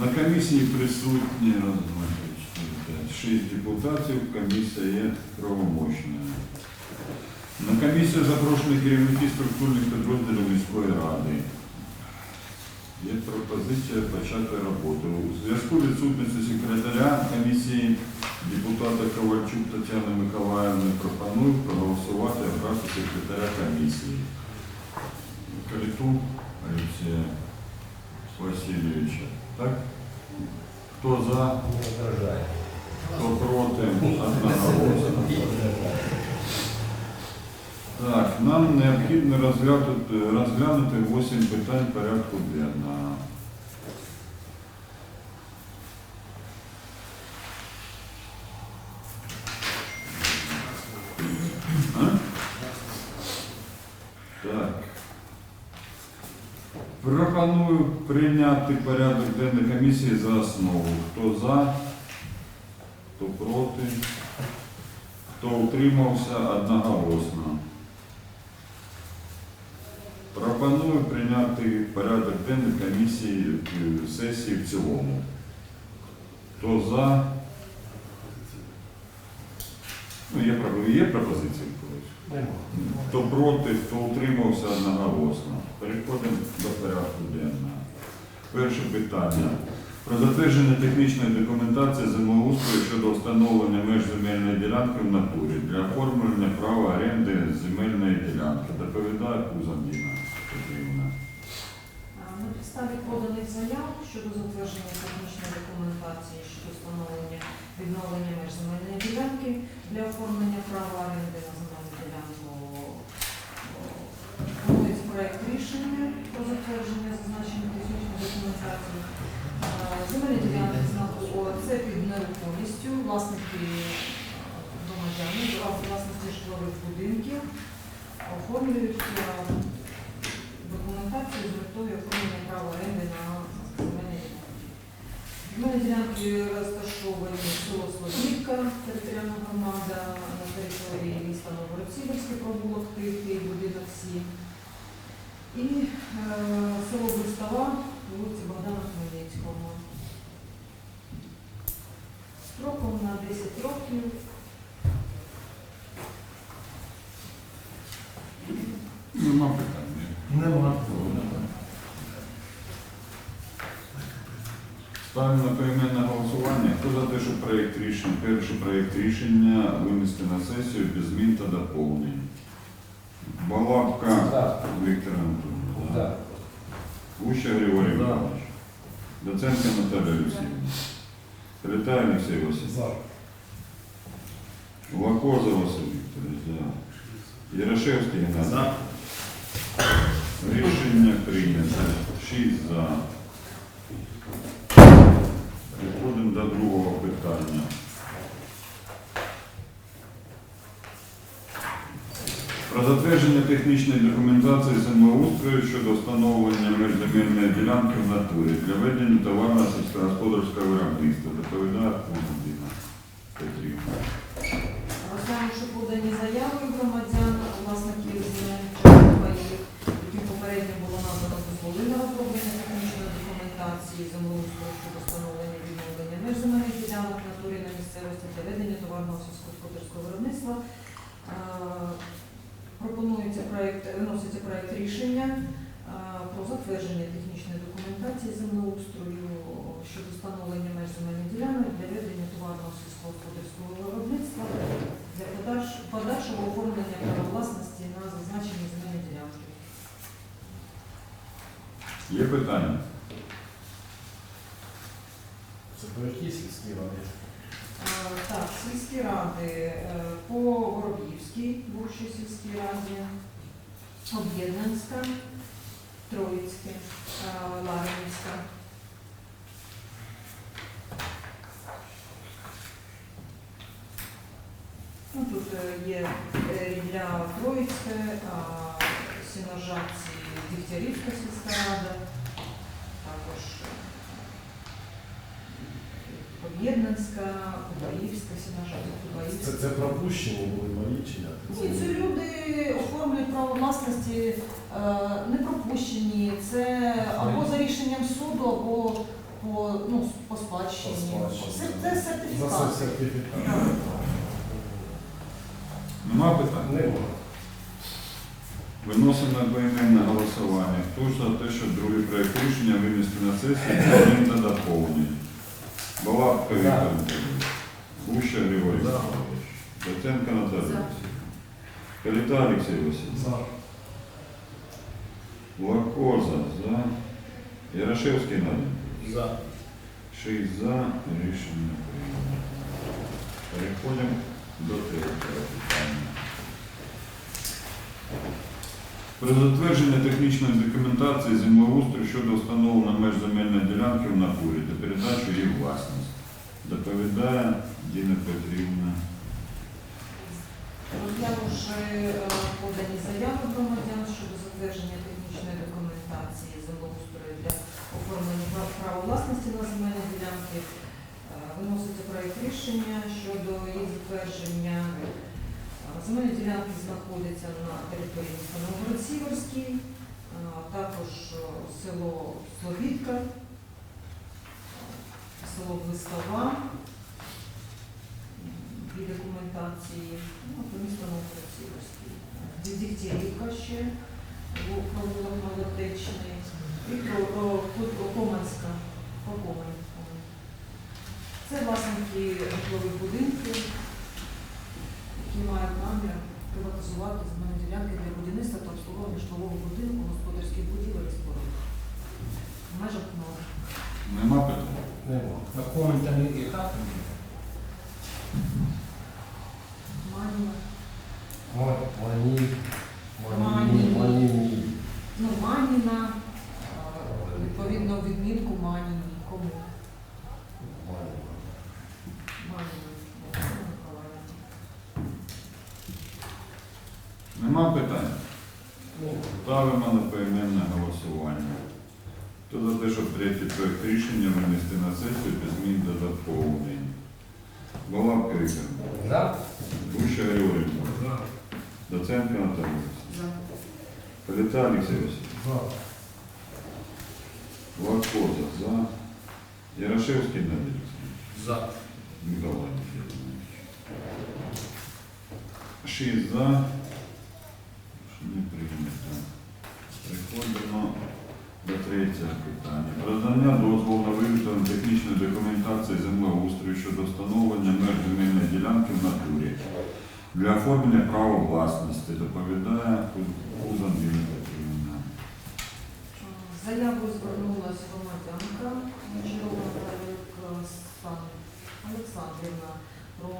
На комісії присутні раз, два, три, чотири, п'ять, шість депутатів, комісія є правомочною. На комісію запрошені керівники структурних підрозділів міської ради. Є пропозиція почати роботу. У зв'язку з відсутністю секретаря комісії депутата Ковальчук Тетяни Миколаївни пропоную проголосувати обрати секретаря комісії. Каліту Олексія Васильовича. Так? Хто за, хто проти. Так, нам необхідно розглянути 8 питань порядку денного. А? Так. Пропоную прийняти порядок денний комісії за основу. Хто за, хто проти, хто утримався одноголосно. Пропоную прийняти порядок денний комісії е, сесії в цілому. Хто за? Ну, є, пропо- пропозиції? Хто проти, хто утримався одноголосно. Переходимо до порядку денного. Перше питання. Про затвердження технічної документації землеустрою щодо встановлення меж земельної ділянки в натурі для оформлення права оренди земельної ділянки. Доповідає Кузан Діна Петрівна. На підставі поданих заяв щодо затвердження технічної документації щодо встановлення відновлення меж земельної ділянки для оформлення права оренди на земельну ділянку о, проект рішення про затвердження зазначеної технічної документації. Е, Земельні ділянки знаходяться під нерухомістю, власники е, громадяни, власності житлових будинків оформлюють е, документацію з метою оформлення права оренди на. Земельні ділянки розташовані село Слобідка, територіальна громада на території міста Новгород-Сіверський провулок Тихий, будинок 7. І е, село Брустава, вулиці Богдана Хмельницького. Строком на 10 років. Нема питань. Нема. Ставлю на поіменне голосування. Хто за те, що проєкт рішення, перший проєкт рішення винести на сесію без змін та доповнень? Балабка За. Віктор Анатолійович. Да. Гуща Григорій За. Михайлович. Доценко Наталія Олексійовна. Калітай Олексій Васильович. За. Лакоза Василь Вікторович. За. Ярошевський Геннадій. За. Рішення прийнято. Шість за. Переходимо до другого питання. Про затвердження технічної документації землеустрою щодо встановлення межземельної ділянки в натурі для ведення товарного сільськогосподарського виробництва. Доповідає Кузина Петрівна. Розглянувши подані заяви громадян, власників земельних паїв, яким попередньо було надано дозволи на розроблення технічної документації землеустрою щодо встановлення і відновлення меж земельних ділянок на турі на місцевості для ведення товарного сільськогосподарського виробництва. Е, Пропонується проект, виноситься проект рішення е, про затвердження технічної документації землеустрою щодо встановлення меж земельних ділянок для ведення товарного сільськогосподарського виробництва для подальш- подальшого оформлення права власності на зазначені земельні ділянки. Є питання? Це про які сільські ради? Так, сільські ради е, по Вороб'ївській, бувшій сільській раді, Об'єднанська, Троїцьке, е, Ларинська. Ну, тут е, є для Троїцьке, Сіножанці Дігтярівська сільська рада, також Об'єднанська, Кубаївська Сіножанця, Це, Кубаївська. це пропущені були чи? Ні, це люди оформлюють право власності е, не пропущені. Це або за рішенням суду, або по, ну, по спадщині. По спадщині, Це, це сертифікат. Нема питань? Нема. Виносимо на поіменне голосування. Хто за те, щоб другий проект рішення винести на сесію, змін та доповнень? Балабка Віктор Анатолійович. Гуща Григорій. Михайлович. Доценко Наталія. Олексійовна. Каліта Олексій Васильович. За. Лакоза за. Ярошевський Надя. За. Шість за. Рішення прийнято. Переходимо до третього питання. Про затвердження технічної документації землеустрою щодо встановлення меж земельної ділянки в натурі та передачу її власність. Доповідає Діна Петрівна. Розглянувши е, подані заяви громадян щодо затвердження технічної документації землеустрою для оформлення прав права власності на земельні ділянки, е, виноситься проєкт рішення щодо їх затвердження. Земельні ділянки знаходяться на території міста Новгород-Сіверський, е, також е, село Словітка, село Блистова, дві документації, ну, то місто Новгород-Сіверський. Дігтярівка ще, провулок і про Команська, Це власники житлових будинків, мають намір приватизувати земельні ділянки для будівництва та обслуговування житлового будинку, господарських будівель і споруд. В межах. Нема питань? Нема. На комента не яка там? Маємо. Нема питань? Ставимо на поіменне голосування. Хто за те, щоб третій проект рішення винести на сесію без змін до доповнень? Балабка Віктор. За. Гуща Григорій. За. Доценко Наталія. За. Каліта Олексій Васильович. За. Лакоза за. Ярошевський Надій За. Миколай Євгенович. Шість за. Рішення прийнято. Переходимо до третього питання. Про надання дозволу на виготовлення технічної документації землеустрою щодо встановлення меж земельної ділянки в натурі для оформлення права власності. Доповідає Кузан Віна Петрівна. З звернулася громадянка Олександрівна про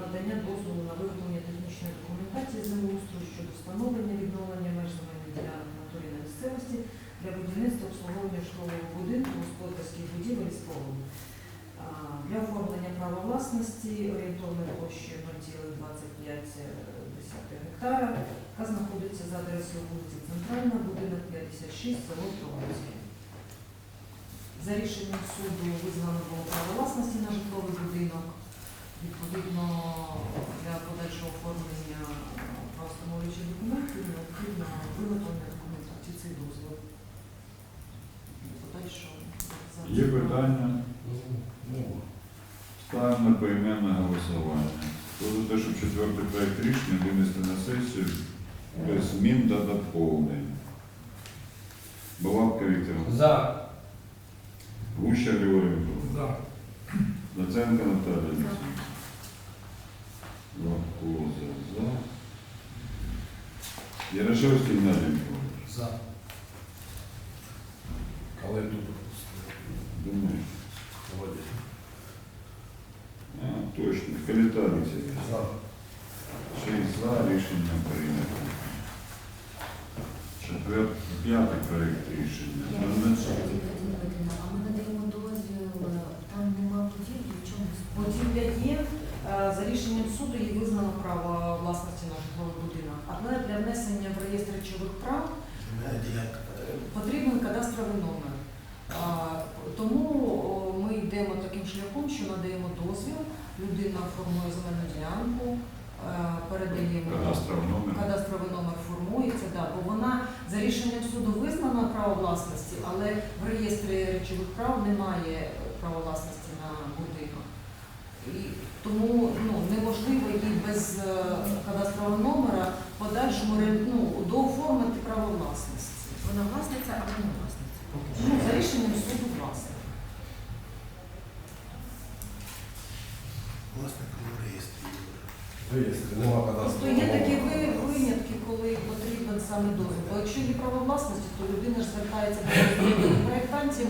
надання дозволу на виготовлення технічної документації землеустрою щодо встановлення відновлення меж земельних ділянок на турі на місцевості для будівництва обслуговування житлового будинку, господарських будівель і споруд. Для оформлення права власності орієнтовної площі 0,25 гектара, яка знаходиться за адресою вулиці Центральна, будинок 56, село Троганське. За рішенням суду визнано було право власності на житловий будинок. Відповідно, для подальшого оформлення правостановлюючих документів необхідно виготовлення документації цей дозвіл. Подальшого Є питання? Нема. Ставимо на поіменне голосування. Хто за те, проект рішення винести на сесію без змін та доповнень? Балабка Віктор. За. Гуща Григорій Миколаївич. За. Доценко Наталія Олексійовна. Лакоза за. Ярошевський Геннадій Миколаївич. За. Але тут Думаю. А, точно. Каліта Олексій. За. Рішення прийнято. Четвертий, п'ятий проект рішення. Внесення- А ми надаємо дозвіл, е, там нема будівлі, в чомусь. Будівля є, е, за рішенням суду їй визнано право власності на житловий будинок. Але для внесення в реєстр речових прав е, потрібен кадастровий номер. Тому ми йдемо таким шляхом, що надаємо дозвіл, людина формує земельну ділянку, передаємо Кадастровий номер. кадастровий номер формується, да, бо вона За рішенням суду визнано право власності, але в реєстрі речових прав немає е, права власності на будинок. І тому ну, неможливо і без е, кадастрового номера в подальшому ну, дооформити право власності. Вона власниця або не власниця. Ну, за рішенням суду. Власник реєстрі. Реєстр, нема Просто кадастрового є такі ви- винятки, коли потрібен саме дозвіл. Бо якщо є право власності, то людина ж звертається до проєктантів,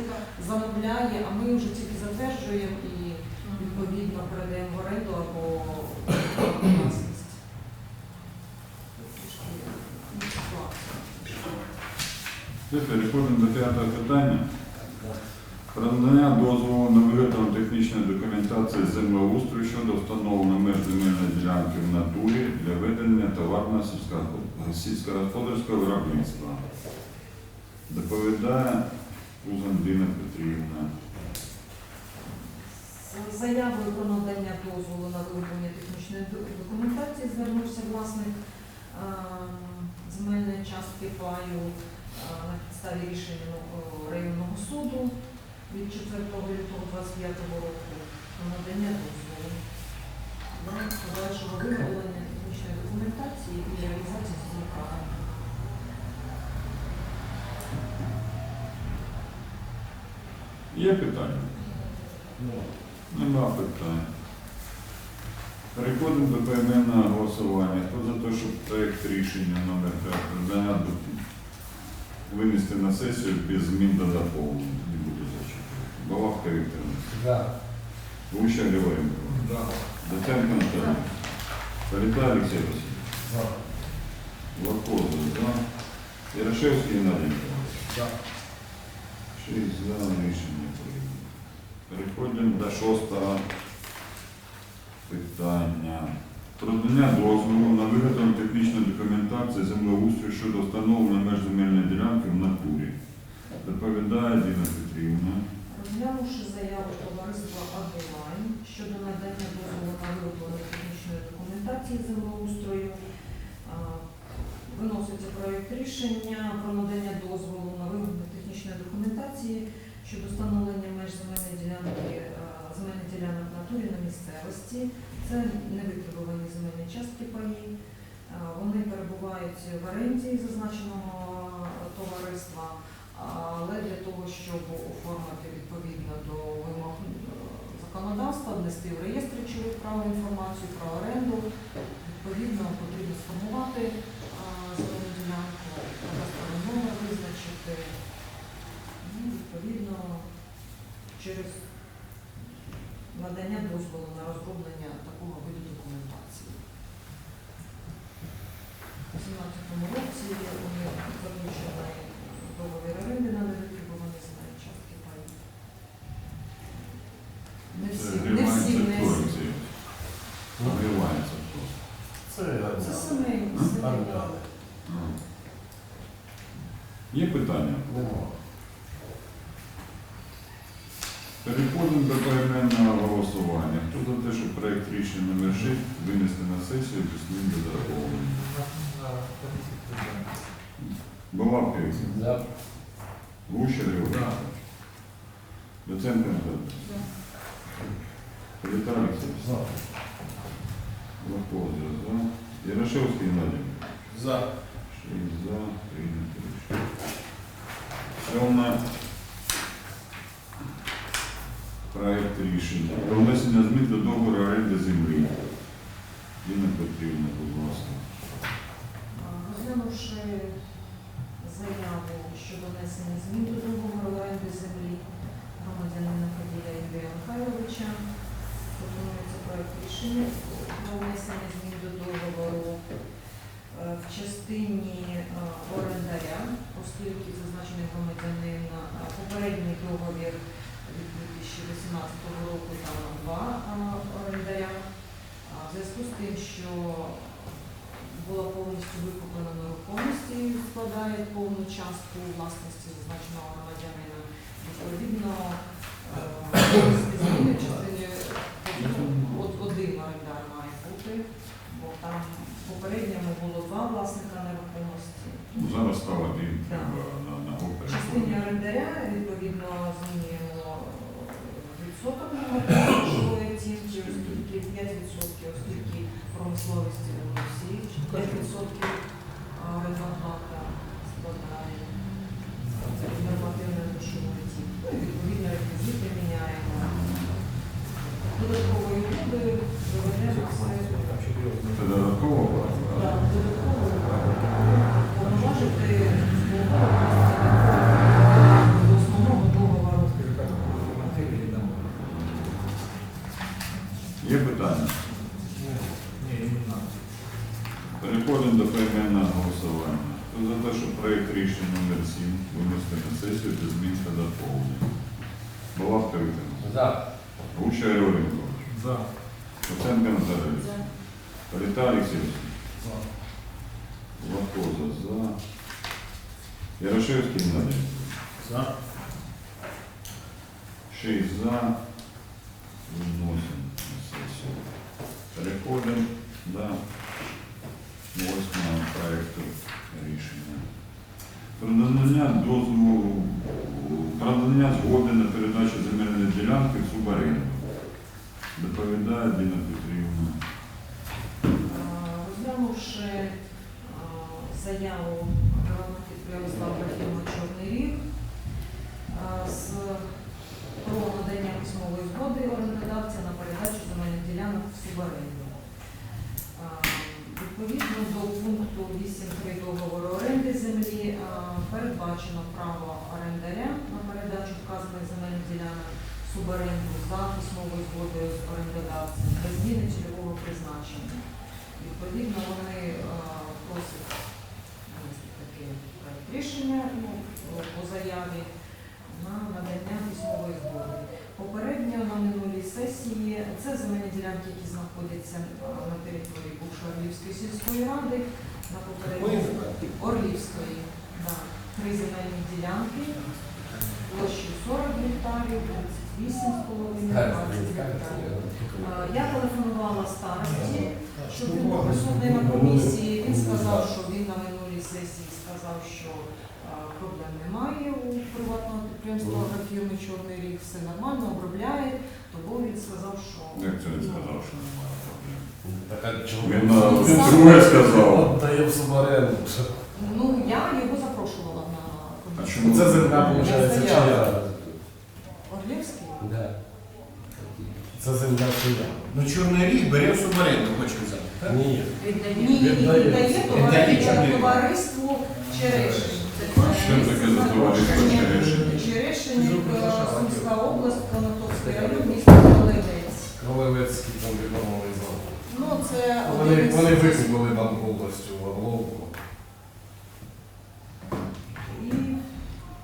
замовляє, а ми вже тільки затверджуємо і відповідно передаємо в оренду або в власність. Трішки, ну, ситуація. Все, переходимо до п'ятого питання. Про надання дозволу на виготовлення технічної документації землеустрою щодо встановлення меж земельної ділянки в натурі для ведення товарного сільського- сільськогосподарського виробництва. Доповідає Узандина Петрівна. Заявою про надання дозволу на виготовлення технічної документації звернувся власник е, земельної частки паю е, на підставі рішення ну, районного суду від 4 лютого 25 року про надання дозволу для подальшого виготовлення технічної документації і реалізації злуками. Є питання? Ну, Нема питань. Переходимо до поіменного голосування. Хто за те, щоб проєкт рішення номер 5 надання до- винести на сесію без змін до доповнень? Балавка Вікторовна. да. Гуща Григоренко. Да. Доценко Наталія. Політа Олексій Васильович. Да. Лакоза, за. Ярошевський Геннадій Миколаївич. Да. Шість за рішення прийнято. Переходимо до шостого питання. Про надання дозволу на виготовлення технічної документації землеустрою щодо встановлення меж земельної ділянки в натурі. Доповідає Діна Петрівна. Розглянувши заяву товариства «Агрилайн» щодо надання дозволу на виготовлення технічної документації землеустрою, виноситься проєкт рішення про надання дозволу на виготовлення технічної документації щодо встановлення меж земельної ділянки, земельних ділянок натурі на місцевості. Це невитребувані земельні частки паї. Вони перебувають в оренді зазначеного товариства. Але для того, щоб оформити відповідно до вимог е, законодавства, внести в реєстр речових прав інформацію про оренду, відповідно потрібно сформувати е, земельну ділянку, номер визначити, ну, відповідно через надання дозволу на розроблення такого виду документації. У 2017 році вони заключили договір оренди на невитребувані земельні частки паї. Не всі, не всі внесені. Нагрівається хто. Це Це сімейні. Армяни. Є питання? Нема. Переходимо до поіменного голосування. Хто за те, щоб проєкт рішення номер 6 винести на сесію без змін до? Вікторівна. Да. Гуща Григорій. Да. Да. Політа Олексій. За. Лакоза за. Ярошевський Геннадій. За. Шість за. Прийнято рішення. Сьоме. Проект рішення. Про внесення змін до договору оренди землі. Діна Петрівна, будь ласка. А, Розглянувши заяву щодо внесення змін до договору оренди землі громадянина Фадія Ігоря Михайловича, пропонується проект рішення про внесення змін до договору е, в частині е, орендаря, оскільки зазначений громадянин е, попередній договір від 2018 року там два орендаря. В зв'язку з тим, що була повністю викуплена нерухомість який повну частку власності зазначеного громадянина, відповідно зміни в частині один орендар має бути, бо там попередньому було два власника нерухомості. Ну, зараз став один треба на В частині орендаря відповідно змінюємо відсоток на оскільки 5%, оскільки промисловості всі 5% плата складає нормативної грошової. Ну, і відповідно реквізити міняємо. Поіменного голосування. Хто за те, що проєкт рішення номер 7 винести на сесію без змін та доповнень? Була вторика. За. Руча Григоренко. За. Оценка Назарович. Політа Олексійович. За. Лакоза за. Ярошевський Геннадій. За. Шість за. Виносимо на сесію. Переходимо до восьмого проекту рішення. Про надання дозволу, про згоди на передачу земельної ділянки в субаренду. Доповідає Діна Петрівна. Розглянувши е, заяву приватного підприємства «Агрофірма Чорний Ріг е, про надання письмової згоди орендодавця на передачу земельних ділянок в суборенду. Відповідно до пункту 8.3 договору оренди землі е, передбачено право орендаря на передачу вказаних земельних ділянок суборенду за письмовою згодою з орендодавцем без зміни цільового призначення. Відповідно, вони е, просять таке рішення ну, по заяві на надання письмової згоди. Попередньо на минулій сесії. Це земельні ділянки, які знаходяться е, на території бувшої Орлівської сільської ради, на попередній Орлівської, да, три земельні ділянки, площею 40 гектарів, 38,5 20 гектарів. Е, Я телефонувала старості, щоб він був присутній на комісії. Він сказав, що він на минулій сесії сказав, що проблем немає у приватного підприємства агрофірми Чорний рік, все нормально, обробляє, тому він сказав, що Як це він сказав, що немає проблем? Так а чому? Він на друге сказав. Дає в субаренду. ну я його запрошувала на А комісію. чому Це земля, виходить, чия? Орлівський? Да. Це земля чия? Ну, Чорний ріг бере в суборенду, хочу взяти. Ні. Віддає. віддає Віддає товари- Чорний Ріг. товариству Черешень. Що таке за товариство Черешень? Черешень, е, Сумська область, Конотопський район, місто Колевець. Кролевецький там відомовий завод. Ну, це Вони, один із- вони викупили нам повністю Орловку. І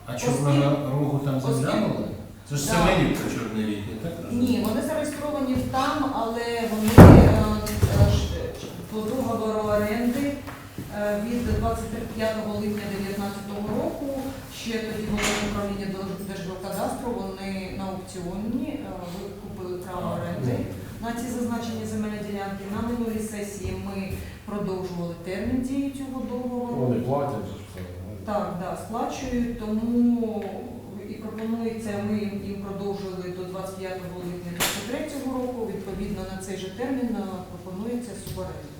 А Чорного рогу там заглянули? Це ж Да. Семенівка Чорний ріг, не так? Ні, вони зареєстровані там, але вони е, е, ж- по договору оренди е, від 25 липня 2019 року ще тоді головне управління Держ- Держгеокадастру, вони на аукціоні е, викупили право оренди на ці зазначені земельні ділянки. На минулій сесії ми продовжували термін дії цього договору. Вони платять же ж. Так, да, сплачують, тому і пропонується, ми їм продовжили до 25 липня 2023 року, відповідно на цей же термін е, пропонується суборенда.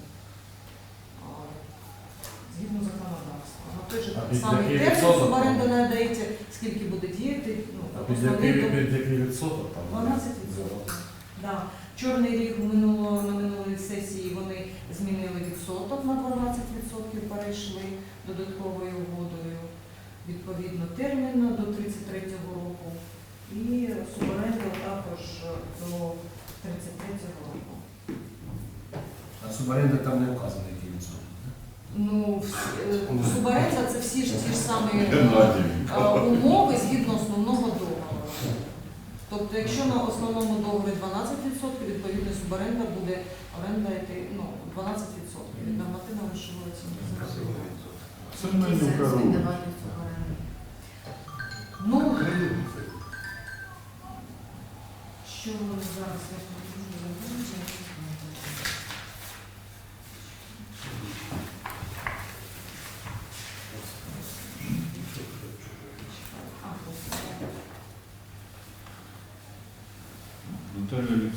Згідно законодавства. На той же А під самий який термін відсоток? суборенда надається, скільки буде діяти, ну, А під який, під який відсоток там? 12%. Да. Чорний ріг минуло, на минулій сесії вони змінили відсоток на 12%, перейшли додатковою угодою. Відповідно терміну до 33-го року. І суборенда також до 33-го року. А суборенда там не відсоток. Ну, вс- е, це всі ж ті ж самі е, умови згідно основного договору. Тобто, якщо на основному договорі 12%, відповідно суборенда буде оренда йти ну, 12% від нормативної грошової оцінки. Це кору. Ну, що зараз я покажу, забудьте.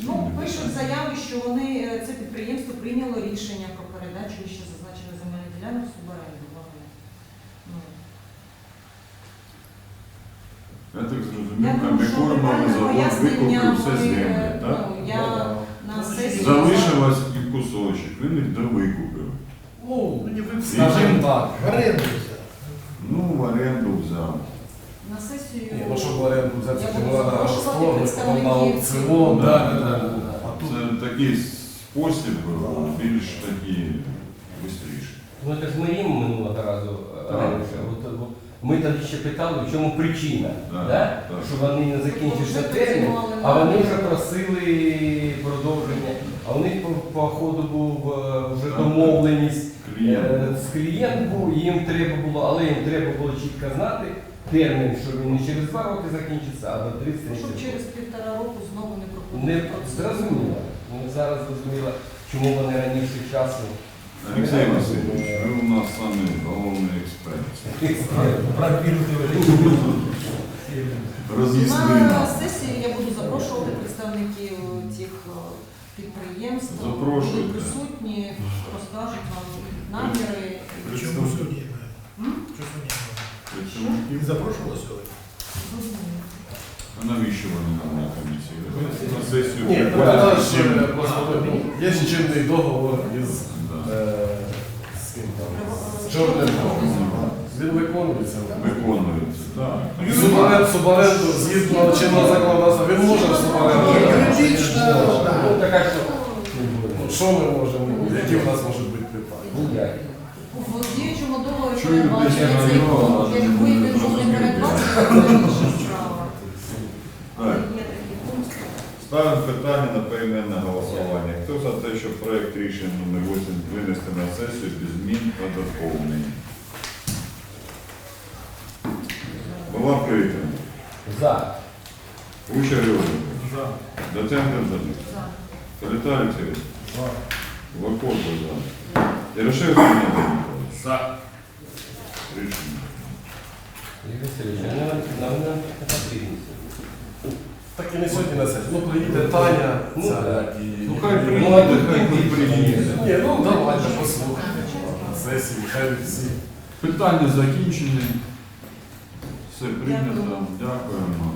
Ну, пишуть заяви, що вони е, це підприємство прийняло рішення про передачу ще зазначеної земельної ділянки в суборенду. Вони, Ну, Я так зрозумів, комбікормовий детальне завод пояснення викупив все землі, е, так? ну, я на сесії Залишилось і кусочок, він їх довикупив. Ну, Ну, скажімо так. В оренду взяв. Ну, в оренду взяв. На сесію. Ні, ну в Я треба запрошувати розформити, потім на представників аукціон. Да, да, да, да, да. да. А тут Це такий спосіб був, більш такий швидший. Ну це ж ми їм минулого разу е, раніше. Е, ми тоді ще питали, в чому причина, Так, да? так. що вони не закінчився Тобто термін, а вони вже просили продовження. А у них по, по ходу був е, вже домовленість Клієнт. е, з клієнтом, їм треба було, але їм треба було чітко знати термін, що він не через два роки закінчиться, а до 30 Щоб через півтора року знову не проходити Не зрозуміло. Ми зараз зрозуміло, чому вони раніше часу. Олексій Васильович, ви у нас саме головний експерт. На нам. сесію я буду запрошувати представників цих е, підприємств. Будуть присутні, розкажуть вам наміри. М? представників. Запрошували сьогодні? А навіщо вони нам на комісії? На сесію Ні, ну, всі. ще просто ну, є ж чинний договор із е, з ким там, з чорним Богом. Він виконується. Виконується, так. Суборен, суборенду, згідно чинного законодавства, він може в суборенду. Юридично, так. Ну, така що Ну, Що ми можемо? Які в нас можуть бути питання? ніякі. Цей пункт. не інша справа. Так. Є. Ставимо питання на поіменне голосування. Хто за те, щоб проект рішення номер 8 винести на сесію без змін та доповнень? Була прийнята. За. Уча За. Доценко за. За. Олексійович. За. Вакорко за. Ярошевський Дмитро За. Рішення. Юрій Васильович, не. Так і не сьогодні на сесії. Ну, приїде Таня, Ну, ця, і... Ну хай приїде, хай тим приїде. Ні, ну давайте послухаємо. На сесії, хай всі. Питання закінчені. Все прийнято. Дякуємо.